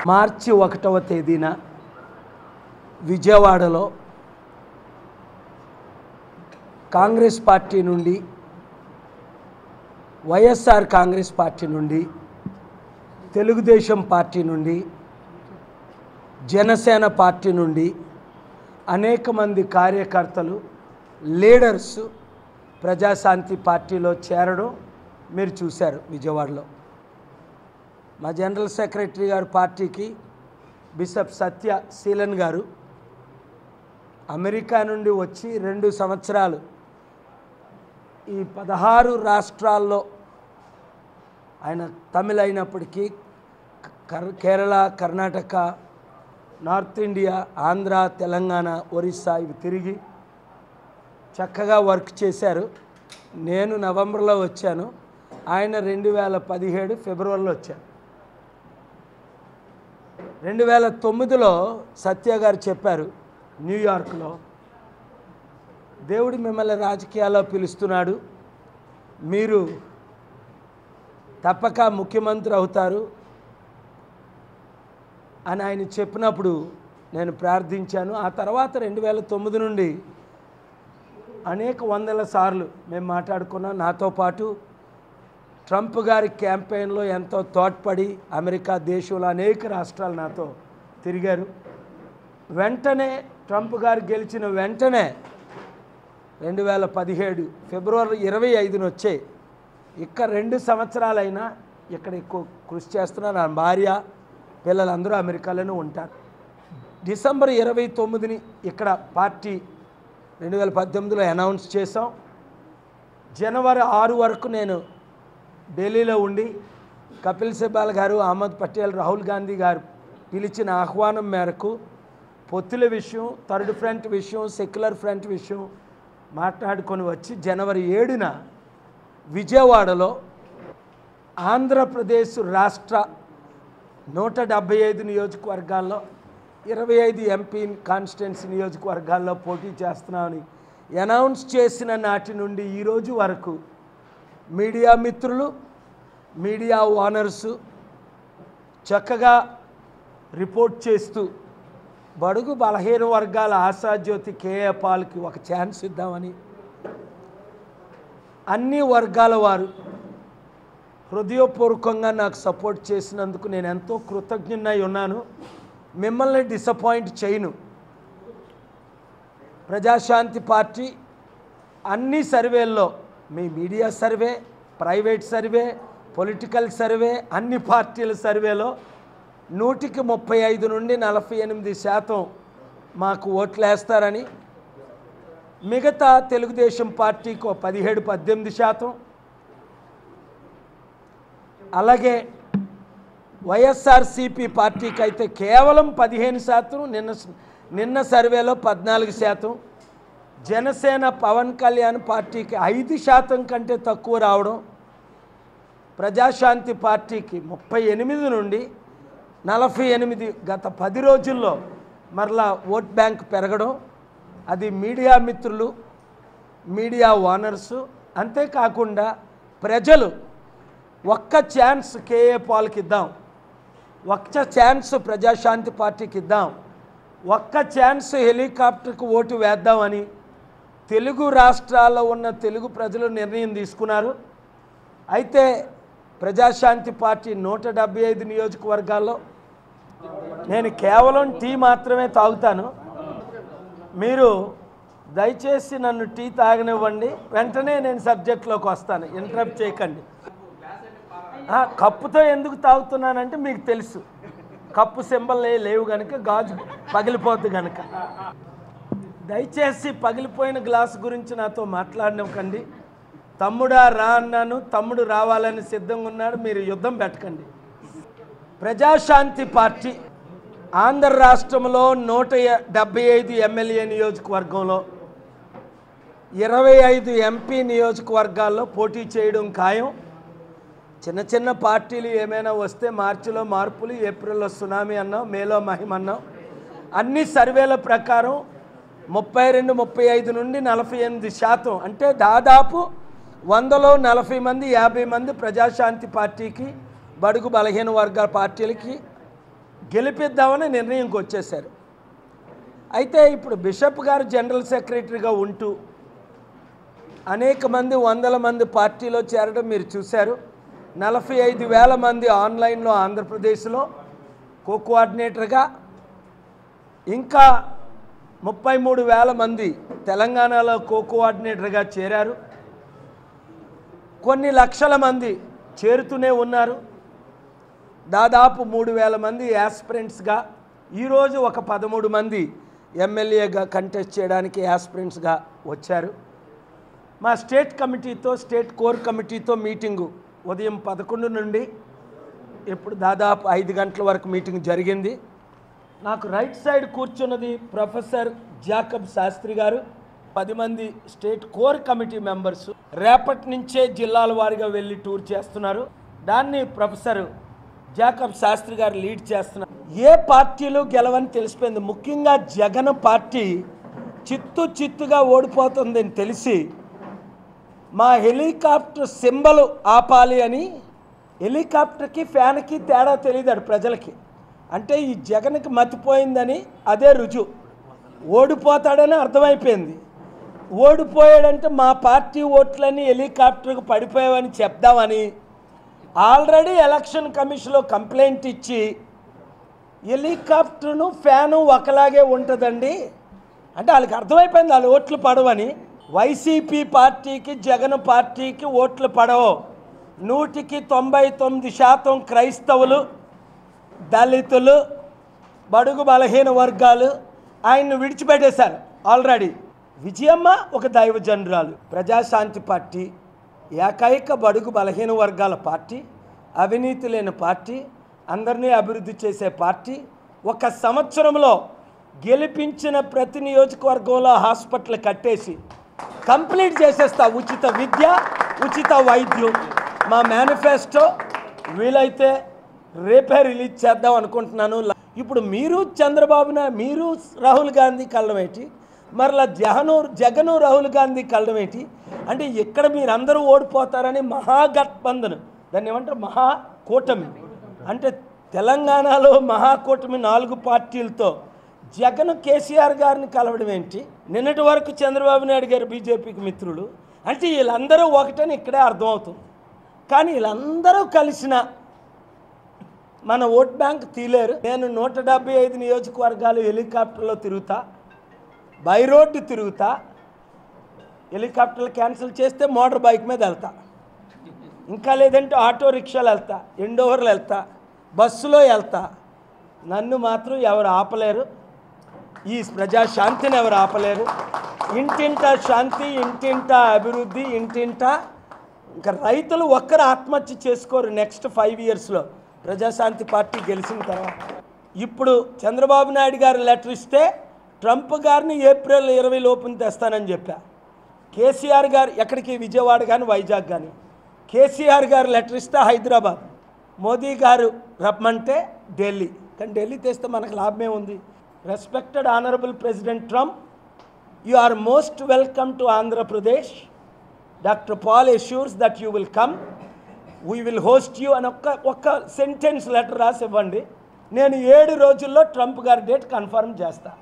మార్చి ఒకటవ తేదీన విజయవాడలో కాంగ్రెస్ పార్టీ నుండి వైఎస్ఆర్ కాంగ్రెస్ పార్టీ నుండి తెలుగుదేశం పార్టీ నుండి జనసేన పార్టీ నుండి అనేక మంది కార్యకర్తలు లీడర్స్ ప్రజాశాంతి పార్టీలో చేరడం మీరు చూశారు విజయవాడలో. మా జనరల్ సెక్రటరీ గారు పార్టీకి బిషప్ సత్య శీలన్ గారు. అమెరికా నుండి వచ్చి రెండు సంవత్సరాలు ఈ పదహారు రాష్ట్రాల్లో ఆయన తమిళ అయినప్పటికీ కర్ కేరళ కర్ణాటక నార్త్ ఇండియా ఆంధ్ర తెలంగాణ ఒరిస్సా ఇవి తిరిగి చక్కగా వర్క్ చేశారు. నేను నవంబర్లో వచ్చాను. ఆయన రెండు వేల పదిహేడు ఫిబ్రవరిలో వచ్చాను రెండు వేల తొమ్మిదిలో సత్య గారు చెప్పారు న్యూయార్క్లో దేవుడు మిమ్మల్ని రాజకీయాల్లో పిలుస్తున్నాడు. మీరు తప్పక ముఖ్యమంత్రి అవుతారు అని ఆయన చెప్పినప్పుడు నేను ప్రార్థించాను. ఆ తర్వాత రెండు వేల తొమ్మిది నుండి అనేక వందల సార్లు మేము మాట్లాడుకున్నాం. నాతో పాటు ట్రంప్ గారి క్యాంపెయిన్లో ఎంతో తోడ్పడి అమెరికా దేశంలో అనేక రాష్ట్రాలు నాతో తిరిగారు. వెంటనే ట్రంప్ గారు గెలిచిన వెంటనే రెండు వేల పదిహేడు ఫిబ్రవరి ఇరవై ఐదున వచ్చే ఇక్కడ రెండు సంవత్సరాలైనా ఇక్కడ ఎక్కువ కృషి చేస్తున్న నా భార్య పిల్లలందరూ అమెరికాలోనే ఉంటారు. డిసెంబర్ ఇరవై తొమ్మిదిని ఇక్కడ పార్టీ రెండు వేల పద్దెనిమిదిలో అనౌన్స్ చేసాం జనవరి ఆరు వరకు నేను ఢిల్లీలో ఉండి కపిల్ సిబాల్ గారు అహ్మద్ పటేల్ రాహుల్ గాంధీ గారు పిలిచిన ఆహ్వానం మేరకు పొత్తుల విషయం థర్డ్ ఫ్రంట్ విషయం సెక్యులర్ ఫ్రంట్ విషయం మాట్లాడుకొని వచ్చి జనవరి ఏడున విజయవాడలో ఆంధ్రప్రదేశ్ రాష్ట్ర నూట డెబ్బై ఐదు నియోజకవర్గాల్లో ఇరవై ఐదు ఎంపీ కాన్స్టిట్యున్సీ నియోజకవర్గాల్లో పోటీ చేస్తున్నామని అనౌన్స్ చేసిన నాటి నుండి ఈరోజు వరకు మీడియా మిత్రులు మీడియా ఓనర్సు చక్కగా రిపోర్ట్ చేస్తూ బడుగు బలహీన వర్గాల ఆశాజ్యోతి కేఏ పాల్కి ఒక ఛాన్స్ ఇద్దామని అన్ని వర్గాల వారు హృదయపూర్వకంగా నాకు సపోర్ట్ చేసినందుకు నేను ఎంతో కృతజ్ఞున్నై ఉన్నాను. మిమ్మల్ని డిసప్పాయింట్ చేయను. ప్రజాశాంతి పార్టీ అన్ని సర్వేల్లో మీ media survey private survey political survey అన్ని పార్టీల సర్వేలో నూటికి ముప్పై ఐదు నుండి నలభై ఎనిమిది శాతం మాకు ఓట్లు వేస్తారని మిగతా తెలుగుదేశం పార్టీకి పదిహేడు పద్దెనిమిది శాతం. అలాగే వైఎస్ఆర్సిపి పార్టీకి అయితే కేవలం పదిహేను శాతం నిన్న నిన్న సర్వేలో పద్నాలుగు శాతం. జనసేన పవన్ కళ్యాణ్ పార్టీకి ఐదు శాతం కంటే తక్కువ రావడం ప్రజాశాంతి పార్టీకి ముప్పై ఎనిమిది నుండి నలభై ఎనిమిది గత పది రోజుల్లో మరలా ఓట్ బ్యాంక్ పెరగడం అది మీడియా మిత్రులు మీడియా ఓనర్సు అంతేకాకుండా ప్రజలు ఒక్క ఛాన్స్ కేఏ పాల్కి ఇద్దాం ఒక్క ఛాన్స్ ప్రజాశాంతి పార్టీకి ఇద్దాం ఒక్క ఛాన్స్ హెలికాప్టర్కి ఓటు వేద్దామని తెలుగు రాష్ట్రాల్లో ఉన్న తెలుగు ప్రజలు నిర్ణయం తీసుకున్నారు. అయితే ప్రజాశాంతి పార్టీ నూట డెబ్బై ఐదు నియోజకవర్గాల్లో నేను కేవలం టీ మాత్రమే తాగుతాను. మీరు దయచేసి నన్ను టీ తాగనివ్వండి. వెంటనే నేను సబ్జెక్ట్లోకి వస్తాను. ఇంటరప్ట్ చేయకండి. కప్పుతో ఎందుకు తాగుతున్నానంటే మీకు తెలుసు. కప్పు సింబల్ లేవు కనుక గాజు పగిలిపోద్ది కనుక దయచేసి పగిలిపోయిన గ్లాస్ గురించి నాతో మాట్లాడనివ్వకండి. తమ్ముడా రా అన్నాను తమ్ముడు రావాలని సిద్ధంగా ఉన్నాడు మీరు యుద్ధం పెట్టకండి. ప్రజాశాంతి పార్టీ ఆంధ్ర రాష్ట్రంలో నూట డెబ్బై ఐదు ఎమ్మెల్యే నియోజకవర్గంలో ఇరవై ఐదు ఎంపీ నియోజకవర్గాల్లో పోటీ చేయడం ఖాయం. చిన్న చిన్న పార్టీలు ఏమైనా వస్తే మార్చిలో మార్పులు ఏప్రిల్లో సునామీ అన్నాం మేలో మహిమన్నాం అన్ని సర్వేల ప్రకారం ముప్పై రెండు ముప్పై ఐదు నుండి నలభై ఎనిమిది శాతం. అంటే దాదాపు వందలో నలభై మంది యాభై మంది ప్రజాశాంతి పార్టీకి బడుగు బలహీన వర్గాల పార్టీలకి గెలిపిద్దామని నిర్ణయంకి వచ్చేశారు. అయితే ఇప్పుడు బిషప్ గారు జనరల్ సెక్రటరీగా ఉంటూ అనేక మంది వందల మంది పార్టీలో చేరడం మీరు చూశారు. నలభై ఐదు వేల మంది ఆన్లైన్లో ఆంధ్రప్రదేశ్లో కో కోఆర్డినేటర్గా ఇంకా ముప్పై మూడు వేల మంది తెలంగాణలో కోఆర్డినేటర్గా చేరారు. కొన్ని లక్షల మంది చేరుతూనే ఉన్నారు. దాదాపు మూడు వేల మంది యాస్పిరెంట్స్గా ఈరోజు ఒక పదమూడు మంది ఎమ్మెల్యేగా కంటెస్ట్ చేయడానికి యాస్పిరెంట్స్గా వచ్చారు. మా స్టేట్ కమిటీతో స్టేట్ కోర్ కమిటీతో మీటింగు ఉదయం పదకొండు నుండి ఇప్పుడు దాదాపు ఐదు గంటల వరకు మీటింగ్ జరిగింది. నాకు రైట్ సైడ్ కూర్చున్నది ప్రొఫెసర్ జాకబ్ శాస్త్రి గారు. పది మంది స్టేట్ కోర్ కమిటీ మెంబర్స్ రేపటి నుంచే జిల్లాల వారిగా వెళ్ళి టూర్ చేస్తున్నారు. దాన్ని ప్రొఫెసర్ జాకబ్ శాస్త్రి గారు లీడ్ చేస్తున్నారు. ఏ పార్టీలు గెలవని తెలిసిపోయింది. ముఖ్యంగా జగన్ పార్టీ చిత్తు చిత్తుగా ఓడిపోతుందని తెలిసి మా హెలికాప్టర్ సింబల్ ఆపాలి అని హెలికాప్టర్కి ఫ్యాన్కి తేడా తెలియదాడు ప్రజలకి. అంటే ఈ జగన్కి మతిపోయిందని అదే రుజువు. ఓడిపోతాడని అర్థమైపోయింది. ఓడిపోయాడంటే మా పార్టీ ఓట్లన్నీ హెలికాప్టర్కి పడిపోయావని చెప్దామని ఆల్రెడీ ఎలక్షన్ కమిషన్లో కంప్లైంట్ ఇచ్చి హెలికాప్టర్ను ఫ్యాను ఒకలాగే ఉంటుందండి. అంటే వాళ్ళకి అర్థమైపోయింది వాళ్ళు ఓట్లు పడవని. వైసీపీ పార్టీకి జగన్ పార్టీకి ఓట్లు పడవు. నూటికి తొంభై తొమ్మిది శాతం క్రైస్తవులు దళితులు బడుగు బలహీన వర్గాలు ఆయన్ను విడిచిపెట్టేశారు. ఆల్రెడీ విజయమ్మ ఒక దైవజనురాలు ప్రజాశాంతి పార్టీ ఏకైక బడుగు బలహీన వర్గాల పార్టీ అవినీతి లేని పార్టీ అందరినీ అభివృద్ధి చేసే పార్టీ ఒక సంవత్సరంలో గెలిపించిన ప్రతి నియోజకవర్గంలో హాస్పిటల్ కట్టేసి కంప్లీట్ చేసేస్తా ఉచిత విద్య ఉచిత వైద్యం. మా మేనిఫెస్టో వీలైతే రేపే రిలీజ్ చేద్దాం అనుకుంటున్నాను. ఇప్పుడు మీరు చంద్రబాబు మీరు రాహుల్ గాంధీ కళ్ళం ఏంటి? మరలా జగను జగను రాహుల్ గాంధీ కళ్ళం ఏంటి? అంటే ఇక్కడ మీరందరూ ఓడిపోతారని మహాగఠబంధన్. దాన్ని ఏమంటారు? మహాకూటమి. అంటే తెలంగాణలో మహాకూటమి నాలుగు పార్టీలతో జగన్ కేసీఆర్ గారిని కలవడం ఏంటి? నిన్నటి వరకు చంద్రబాబు నాయుడు గారు బీజేపీకి మిత్రులు. అంటే వీళ్ళందరూ ఒకటని ఇక్కడే అర్థమవుతుంది. కానీ వీళ్ళందరూ కలిసిన మన ఓట్ బ్యాంక్ తీలేరు. నేను నూట డెబ్బై ఐదు నియోజకవర్గాలు హెలికాప్టర్లో తిరుగుతా బై రోడ్డు తిరుగుతా హెలికాప్టర్లు క్యాన్సిల్ చేస్తే మోటార్ బైక్ మీద వెళ్తా. ఇంకా లేదంటే ఆటో రిక్షాలు వెళ్తా ఎండోవర్లు వెళ్తా బస్సులో వెళ్తా. నన్ను మాత్రం ఎవరు ఆపలేరు. ఈ ప్రజాశాంతిని ఎవరు ఆపలేరు. ఇంటింట శాంతి ఇంటింట అభివృద్ధి ఇంటింట ఇంకా రైతులు ఒక్కరు ఆత్మహత్య చేసుకోరు నెక్స్ట్ ఫైవ్ ఇయర్స్లో. ప్రజాశాంతి పార్టీ గెలిచిన తర్వాత. ఇప్పుడు చంద్రబాబు నాయుడు గారు లెటర్ ఇస్తే ట్రంప్ గారిని ఏప్రిల్ ఇరవై లోపున తెస్తానని చెప్పా. కేసీఆర్ గారు ఎక్కడికి? విజయవాడ కానీ వైజాగ్ కానీ కేసీఆర్ గారు లెటర్ ఇస్తే హైదరాబాద్. మోదీ గారు రమ్మంటే ఢిల్లీ. కానీ ఢిల్లీ తెస్తే మనకు లాభమే ఉంది. Respected honourable president Trump you are most welcome to Andhra Pradesh. Doctor Paul assures that you will come. We will host you అని ఒక్క ఒక్క సెంటెన్స్ లెటర్ రాసి ఇవ్వండి నేను ఏడు రోజుల్లో ట్రంప్ గారి డేట్ కన్ఫర్మ్ చేస్తాను